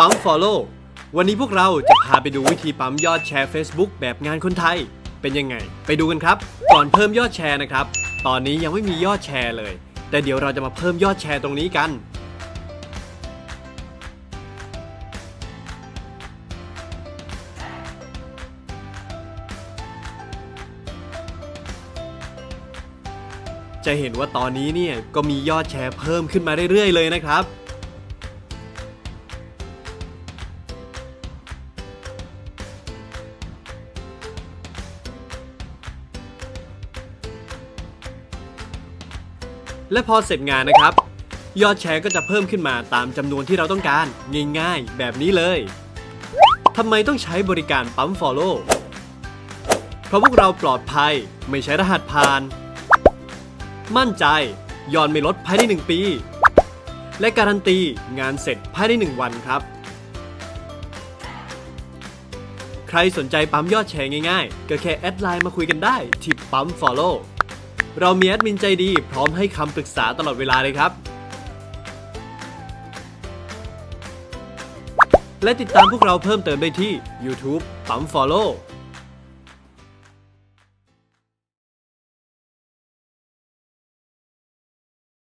ปั๊ม Follow วันนี้พวกเราจะพาไปดูวิธีปั๊มยอดแชร์ Facebook แบบงานคนไทย เป็นยังไง ไปดูกันครับ ก่อนเพิ่มยอดแชร์นะครับ ตอนนี้ยังไม่มียอดแชร์เลย แต่เดี๋ยวเราจะมาเพิ่มยอดแชร์ตรงนี้กัน จะเห็นว่าตอนนี้เนี่ยก็มียอดแชร์เพิ่มขึ้นมาเรื่อยๆเลยนะครับ และพอเสร็จงานนะครับ ยอดแชร์ก็จะเพิ่มขึ้นมาตามจำนวนที่เราต้องการ ง่ายๆ แบบนี้เลยทำไมต้องใช้บริการปั๊ม Follow เพราะพวกเราปลอดภัย ไม่ใช้รหัสผ่าน มั่นใจยอดไม่ลดภายใน 1 ปี และการันตีงานเสร็จภายใน 1 วันครับ ใครสนใจปั๊มยอดแชร์ง่ายๆ ก็แค่แอดไลน์มาคุยกันได้ที่ปั๊ม Follow เรามีแอดมินใจดี พร้อมให้คำปรึกษาตลอดเวลาเลยครับ และติดตามพวกเราเพิ่มเติมได้ที่ YouTube ปั๊ม Follow